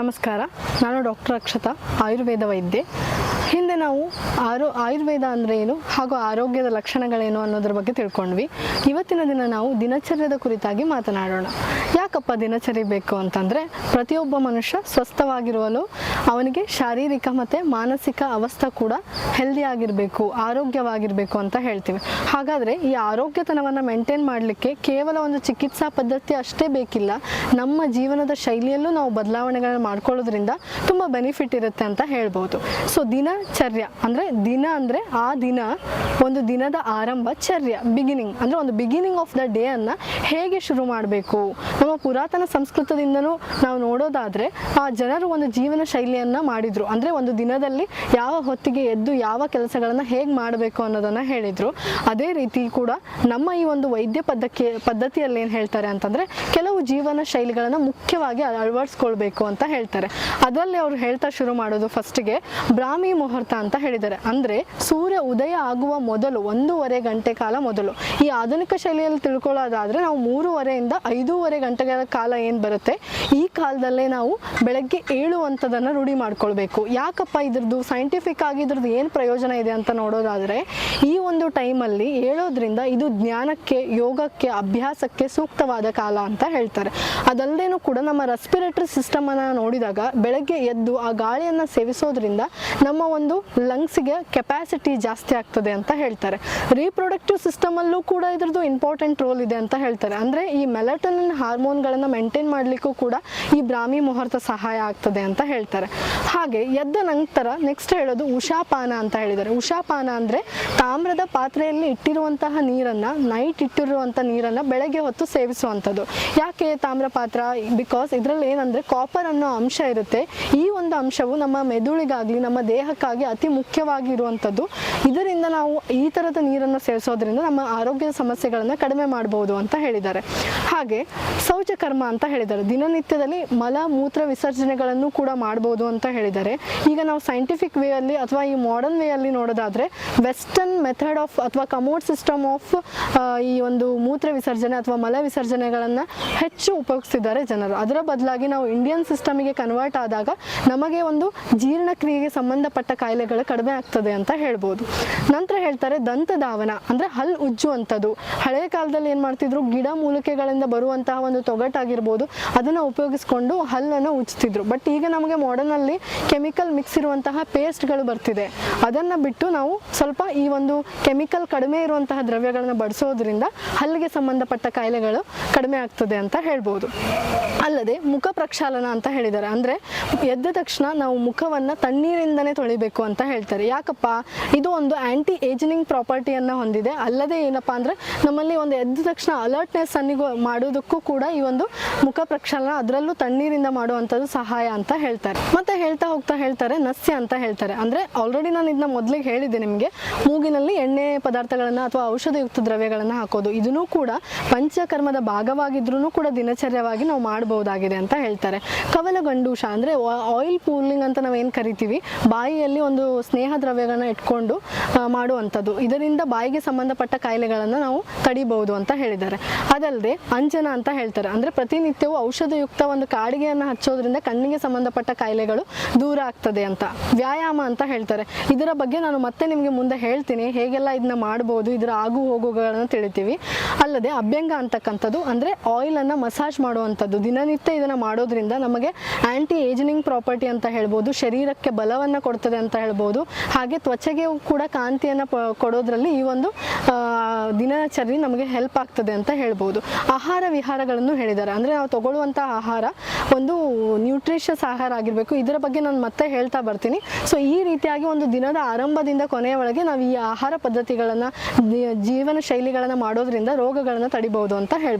ನಮಸ್ಕಾರ. ನಾನು ಡಾಕ್ಟರ್ ಅಕ್ಷತಾ, ಆಯುರ್ವೇದ ವೈದ್ಯೆ. ಹಿಂದೆ ನಾವು ಆರೋ, ಆಯುರ್ವೇದ ಅಂದರೆ ಏನು ಹಾಗೂ ಆರೋಗ್ಯದ ಲಕ್ಷಣಗಳೇನು ಅನ್ನೋದ್ರ ಬಗ್ಗೆ ತಿಳ್ಕೊಂಡ್ವಿ. ಇವತ್ತಿನ ದಿನ ನಾವು ದಿನಚರ್ಯದ ಕುರಿತಾಗಿ ಮಾತನಾಡೋಣ. ಯಾಕಪ್ಪ ದಿನಚರಿ ಬೇಕು ಅಂತಂದರೆ ಪ್ರತಿಯೊಬ್ಬ ಮನುಷ್ಯ ಸ್ವಸ್ಥವಾಗಿರುವಲು ಅವನಿಗೆ ಶಾರೀರಿಕ ಮತ್ತು ಮಾನಸಿಕ ಅವಸ್ಥೆ ಕೂಡ ಹೆಲ್ದಿ ಆಗಿರಬೇಕು, ಆರೋಗ್ಯವಾಗಿರಬೇಕು ಅಂತ ಹೇಳ್ತೀವಿ. ಹಾಗಾದರೆ ಈ ಆರೋಗ್ಯತನವನ್ನು ಮೇಂಟೈನ್ ಮಾಡಲಿಕ್ಕೆ ಕೇವಲ ಒಂದು ಚಿಕಿತ್ಸಾ ಪದ್ಧತಿ ಅಷ್ಟೇ ಬೇಕಿಲ್ಲ. ನಮ್ಮ ಜೀವನದ ಶೈಲಿಯಲ್ಲೂ ನಾವು ಬದಲಾವಣೆಗಳನ್ನ ಮಾಡ್ಕೊಳ್ಳೋದ್ರಿಂದ ತುಂಬ ಬೆನಿಫಿಟ್ ಇರುತ್ತೆ ಅಂತ ಹೇಳ್ಬೋದು. ಸೊ ದಿನಚರ್ಯ ಅಂದರೆ ದಿನ ಅಂದರೆ ಆ ದಿನ, ಒಂದು ದಿನದ ಆರಂಭ ಚರ್ಯ ಬಿಗಿನಿಂಗ್ ಅಂದರೆ ಒಂದು ಬಿಗಿನಿಂಗ್ ಆಫ್ ದ ಡೇ ಅನ್ನು ಹೇಗೆ ಶುರು ಮಾಡಬೇಕು? ನಮ್ಮ ಪುರಾತನ ಸಂಸ್ಕೃತದಿಂದನೂ ನಾವು ನೋಡೋದಾದರೆ, ಆ ಜನರು ಒಂದು ಜೀವನ ಶೈಲಿಯನ್ನು ಮಾಡಿದರು. ಅಂದರೆ ಒಂದು ದಿನದಲ್ಲಿ ಯಾವ ಹೊತ್ತಿಗೆ ಎದ್ದು ಯಾವ ಕೆಲಸಗಳನ್ನು ಹೇಗೆ ಮಾಡಬೇಕು ಅನ್ನೋದನ್ನು ಹೇಳಿದರು. ಅದೇ ರೀತಿ ಕೂಡ ನಮ್ಮ ಈ ಒಂದು ವೈದ್ಯ ಪದ್ಧತಿ ಪದ್ಧತಿಯಲ್ಲಿ ಏನು ಹೇಳ್ತಾರೆ ಅಂತಂದರೆ, ಕೆಲವು ಜೀವನ ಶೈಲಿಗಳನ್ನು ಮುಖ್ಯವಾಗಿ ಅಳವಡಿಸ್ಕೊಳ್ಬೇಕು ಅಂತ ಹೇಳ್ತಾರೆ. ಅದರಲ್ಲಿ ಅವರು ಹೇಳ್ತಾ ಶುರು ಮಾಡೋದು ಫಸ್ಟಿಗೆ ಬ್ರಾಹ್ಮಿ ಮುಹೂರ್ತ ಅಂತ ಹೇಳಿದ್ದಾರೆ. ಅಂದರೆ ಸೂರ್ಯ ಉದಯ ಆಗುವ ಮೊದಲು, ಒಂದೂವರೆ ಗಂಟೆ ಕಾಲ ಮೊದಲು. ಈ ಆಧುನಿಕ ಶೈಲಿಯಲ್ಲಿ ತಿಳ್ಕೊಳ್ಳೋದಾದರೆ ನಾವು ಮೂರುವರೆಯಿಂದ ಐದೂವರೆ ಗಂಟೆಗಳ ಕಾಲ ಏನು ಬರುತ್ತೆ? ಈ ಕಾಲದಲ್ಲೇ ನಾವು ಬೆಳಗ್ಗೆ ಏಳುವಂಥದ್ದನ್ನು ರೂಢಿ ಮಾಡ್ಕೊಳ್ಬೇಕು. ಯಾಕಪ್ಪ ಇದ್ರದ್ದು ಸೈಂಟಿಫಿಕ್ ಆಗಿ ಇದ್ರದ್ದು ಏನು ಪ್ರಯೋಜನ ಇದೆ ಅಂತ ನೋಡೋದಾದರೆ, ಈ ಒಂದು ಟೈಮಲ್ಲಿ ಏಳೋದ್ರಿಂದ ಇದು ಜ್ಞಾನಕ್ಕೆ, ಯೋಗಕ್ಕೆ, ಅಭ್ಯಾಸಕ್ಕೆ ಸೂಕ್ತವಾದ ಕಾಲ ಅಂತ ಹೇಳ್ತಾರೆ. ಅದಲ್ಲದೇನು ಕೂಡ ನಮ್ಮ ರೆಸ್ಪಿರೇಟರಿ ಸಿಸ್ಟಮನ್ನು ನೋಡಿದಾಗ ಬೆಳಗ್ಗೆ ಎದ್ದು ಆ ಗಾಳಿಯನ್ನು ಸೇವಿಸೋದ್ರಿಂದ ನಮ್ಮ ಒಂದು ಲಂಗ್ಸಿಗೆ ಕೆಪಾಸಿಟಿ ಜಾಸ್ತಿ ಆಗ್ತದೆ ಅಂತ ಹೇಳ್ತಾರೆ. ರೀಪ್ರೊಡಕ್ಟಿವ್ ಸಿಸ್ಟಮಲ್ಲೂ ಕೂಡ ಇದ್ರದ್ದು ಇಂಪಾರ್ಟೆಂಟ್ ರೋಲ್ ಇದೆ ಅಂತ ಹೇಳ್ತಾರೆ. ಅಂದರೆ ಈ ಮೆಲಟನಿನ್ ಹಾರ್ಮೋನ್ಗಳನ್ನು ಮೇಂಟೈನ್ ಮಾಡಲಿಕ್ಕೂ ಕೂಡ ಈ ಬ್ರಾಹ್ಮಿ ಮುಹೂರ್ತ ಸಹಾಯ ಆಗ್ತದೆ ಅಂತ ಹೇಳ್ತಾರೆ. ಹಾಗೆ ಎದ್ದ ನಂತರ ನೆಕ್ಸ್ಟ್ ಹೇಳೋದು ಉಷಾಪಾನ ಅಂತ ಹೇಳಿದ್ದಾರೆ. ಉಷಾಪಾನ ಅಂದರೆ ತಾಮ್ರದ ಪಾತ್ರೆಯಲ್ಲಿ ಇಟ್ಟಿರುವಂತಹ ನೀರನ್ನು ನೈಟ್ ಇಟ್ಟಿರುವಂಥ ನೀರನ್ನು ಬೆಳಗ್ಗೆ ಹೊತ್ತು ಸೇವಿಸುವಂಥದ್ದು. ಯಾಕೆ ತಾಮ್ರ ಪಾತ್ರ? ಬಿಕಾಸ್ ಇದರಲ್ಲಿ ಏನಂದರೆ ಕಾಪರ್ ಅನ್ನೋ ಅಂಶ ಇರುತ್ತೆ. ಈ ಒಂದು ಅಂಶವು ನಮ್ಮ ಮೆದುಳಿಗಾಗಲಿ, ನಮ್ಮ ದೇಹಕ್ಕಾಗಿ ಅತಿ ಮುಖ್ಯವಾಗಿರುವಂಥದ್ದು. ಇದರಿಂದ ನಾವು ಈ ಥರದ ನೀರನ್ನು ಸೇವಿಸೋದ್ರಿಂದ ನಮ್ಮ ಆರೋಗ್ಯದ ಸಮಸ್ಯೆಗಳನ್ನು ಕಡಿಮೆ ಮಾಡ್ಬೋದು ಅಂತ ಹೇಳಿದ್ದಾರೆ. ಹಾಗೆ ಶೌಚಕರ್ಮ ಅಂತ ಹೇಳಿದ್ದಾರೆ. ದಿನನಿತ್ಯದಲ್ಲಿ ಮಲ, ಮೂತ್ರ ವಿಸರ್ಜನೆಗಳನ್ನು ಕೂಡ ಮಾಡ್ಬೋದು ಅಂತ ಹೇಳಿದ್ದಾರೆ. ಈಗ ನಾವು ಸೈಂಟಿಫಿಕ್ ವೇ ಅಲ್ಲಿ ಅಥವಾ ಈ ಮಾಡರ್ನ್ ವೇ ಅಲ್ಲಿ ನೋಡೋದಾದ್ರೆ ವೆಸ್ಟರ್ನ್ ಮೆಥಡ್ ಆಫ್ ಅಥವಾ ಕಮೋಡ್ ಸಿಸ್ಟಮ್ ಆಫ್ ಈ ಒಂದು ಮೂತ್ರ ವಿಸರ್ಜನೆ ಅಥವಾ ಮಲ ವಿಸರ್ಜನೆಗಳನ್ನು ಹೆಚ್ಚು ಉಪಯೋಗಿಸ್ತಿದ್ದಾರೆ ಜನರು. ಅದರ ಬದಲಾಗಿ ನಾವು ಇಂಡಿಯನ್ ಸಿಸ್ಟಮಿಗೆ ಕನ್ವರ್ಟ್ ಆದಾಗ ನಮಗೆ ಒಂದು ಜೀರ್ಣಕ್ರಿಯೆಗೆ ಸಂಬಂಧಪಟ್ಟ ಕಾಯಿಲೆಗಳು ಕಡಿಮೆ ಆಗ್ತದೆ ಅಂತ ಹೇಳ್ಬೋದು. ನಂತರ ಹೇಳ್ತಾರೆ ದಂತಧಾವನ ಅಂದ್ರೆ ಹಲ್ ಉಜ್ಜುವಂಥದ್ದು ಹಳೆಯ ಕಾಲದಲ್ಲಿ ಏನು ಮಾಡ್ತಿದ್ರು? ಗಿಡ ಮೂಲಿಕೆಗಳಿಂದ ಬರುವಂತಹ ಒಂದು ತೊಗಟಾಗಿರ್ಬೋದು, ಅದನ್ನ ಉಪಯೋಗಿಸ್ಕೊಂಡು ಹಲ್ಲನ್ನು ಉಜ್ತಿದ್ರು. ಬಟ್ ಈಗ ನಮಗೆ ಮಾಡರ್ನಲ್ಲಿ ಕೆಮಿಕಲ್ ಮಿಕ್ಸ್ ಇರುವಂತಹ ಪೇಸ್ಟ್ಗಳು ಬರ್ತಿದೆ. ಅದನ್ನ ಬಿಟ್ಟು ನಾವು ಸ್ವಲ್ಪ ಈ ಒಂದು ಕೆಮಿಕಲ್ ಕಡಿಮೆ ಇರುವಂತಹ ದ್ರವ್ಯಗಳನ್ನು ಬಳಸೋದ್ರಿಂದ ಹಲ್ಲಿಗೆ ಸಂಬಂಧಪಟ್ಟ ಕಾಯಿಲೆಗಳು ಕಡಿಮೆ ಆಗ್ತದೆ ಅಂತ ಹೇಳ್ಬೋದು. ಅಲ್ಲದೆ ಮುಖ ಪ್ರಕ್ಷಾಲನ ಅಂತ ಹೇಳಿದ್ದಾರೆ ಅಂದರೆ ಎದ್ದ ತಕ್ಷಣ ನಾವು ಮುಖವನ್ನು ತಣ್ಣೀರಿಂದನೇ ತೊಳಿಬೇಕು ಅಂತ ಹೇಳ್ತಾರೆ. ಯಾಕಪ್ಪ? ಇದು ಒಂದು ಆ್ಯಂಟಿ ಏಜಿನಿಂಗ್ ಪ್ರಾಪರ್ಟಿಯನ್ನು ಹೊಂದಿದೆ. ಅಲ್ಲದೆ ಏನಪ್ಪ ಅಂದರೆ ನಮ್ಮಲ್ಲಿ ಒಂದು ಎದ್ದ ತಕ್ಷಣ ಅಲರ್ಟ್ನೆಸ್ ಅನ್ನಿಗೂ ಮಾಡೋದಕ್ಕೂ ಕೂಡ ಈ ಒಂದು ಮುಖ ಪ್ರಕ್ಷಾಲನ ಅದರಲ್ಲೂ ತಣ್ಣೀರಿಂದ ಮಾಡುವಂಥದ್ದು ಸಹಾಯ ಅಂತ ಹೇಳ್ತಾರೆ. ಮತ್ತೆ ಹೇಳ್ತಾ ಹೋಗ್ತಾ ಹೇಳ್ತಾರೆ, ನಸ್ಯ ಅಂತ ಹೇಳ್ತಾರೆ. ಅಂದರೆ ಆಲ್ರೆಡಿ ನಾನು ಇದನ್ನ ಮೊದಲಿಗೆ ಹೇಳಿದ್ದೆ ನಿಮಗೆ. ಮೂಗಿನಲ್ಲಿ ಎಣ್ಣೆ ಪದಾರ್ಥಗಳನ್ನು ಅಥವಾ ಔಷಧಯುಕ್ತ ದ್ರವ್ಯಗಳನ್ನು ಹಾಕೋದು. ಇದನ್ನು ಕೂಡ ಪಂಚಕರ್ಮದ ಭಾಗವಾಗಿದ್ರೂ ಕೂಡ ದಿನಚರ್ಯವಾಗಿ ನಾವು ಮಾಡಬಹುದಾಗಿದೆ ಅಂತ ಹೇಳ್ತಾರೆ. ಕವಲಗಂಡೂಷ ಅಂದರೆ ಆಯಿಲ್ ಪೂಲಿಂಗ್ ಅಂತ ನಾವೇನು ಕರಿತೀವಿ, ಬಾಯಿಯಲ್ಲಿ ಒಂದು ಸ್ನೇಹ ದ್ರವ್ಯಗಳನ್ನ ಇಟ್ಕೊಂಡು ಮಾಡುವಂಥದ್ದು. ಇದರಿಂದ ಬಾಯಿಗೆ ಸಂಬಂಧಪಟ್ಟ ಕಾಯಿಲೆಗಳನ್ನು ನಾವು ತಡಿಬಹುದು ಅಂತ ಹೇಳಿದ್ದಾರೆ. ಅದಲ್ಲದೆ ಅಂಜನ ಅಂತ ಹೇಳ್ತಾರೆ. ಅಂದರೆ ಪ್ರತಿನಿತ್ಯವೂ ಔಷಧಯುಕ್ತ ಒಂದು ಕಾಡಿಗೆಯನ್ನು ಹಚ್ಚೋದ್ರಿಂದ ಕಣ್ಣಿಗೆ ಸಂಬಂಧಪಟ್ಟ ಕಾಯಿಲೆಗಳು ದೂರ ಆಗ್ತದೆ ಅಂತ. ವ್ಯಾಯಾಮ ಅಂತ ಹೇಳ್ತಾರೆ. ಇದರ ಬಗ್ಗೆ ನಾನು ಮತ್ತೆ ನಿಮಗೆ ಮುಂದೆ ಹೇಳ್ತೀನಿ. ಹೇಗೆಲ್ಲ ಇದನ್ನ ಮಾಡ್ಬೋದು, ಇದರ ಆಗು ಹೋಗುಗಳನ್ನು ತಿಳಿತೀವಿ. ಅಲ್ಲದೆ ಅಭ್ಯಂಗ ಅಂತಕ್ಕಂಥದ್ದು ಅಂದರೆ ಆಯಿಲನ್ನು ಮಸಾಜ್ ಮಾಡುವಂಥದ್ದು. ದಿನನಿತ್ಯ ಇದನ್ನು ಮಾಡೋದ್ರಿಂದ ನಮಗೆ ಆ್ಯಂಟಿ ಏಜಿನಿಂಗ್ ಪ್ರಾಪರ್ಟಿ ಅಂತ ಹೇಳ್ಬೋದು, ಶರೀರಕ್ಕೆ ಬಲವನ್ನು ಕೊಡ್ತದೆ ಅಂತ ಹೇಳ್ಬೋದು, ಹಾಗೆ ತ್ವಚೆಗೆ ಕೂಡ ಕಾಂತಿಯನ್ನು ಕೊಡೋದ್ರಲ್ಲಿ ಈ ಒಂದು ದಿನಚರಿ ನಮಗೆ ಹೆಲ್ಪ್ ಆಗ್ತದೆ ಅಂತ ಹೇಳ್ಬೋದು. ಆಹಾರ ವಿಹಾರಗಳನ್ನು ಹೇಳಿದ್ದಾರೆ. ಅಂದರೆ ನಾವು ತಗೊಳ್ಳುವಂಥ ಆಹಾರ ಒಂದು ನ್ಯೂಟ್ರಿಷಸ್ ಆಹಾರ ಆಗಿರಬೇಕು. ಇದರ ಬಗ್ಗೆ ನಾನು ಮತ್ತೆ ಹೇಳ್ತಾ ಬರ್ತೀನಿ. ಸೊ ಈ ರೀತಿಯಾಗಿ ಒಂದು ದಿನದ ಆರಂಭದಿಂದ ಕೊನೆಯ ಒಳಗೆ ನಾವು ಈ ಆಹಾರ ಪದ್ಧತಿಗಳನ್ನು ಜೀವನ ಶೈಲಿಗಳನ್ನು ಮಾಡೋದ್ರಿಂದ ರೋಗಗಳನ್ನು ತಡಿಬಹುದು ಅಂತ ಹೇಳ್ಬೋದು.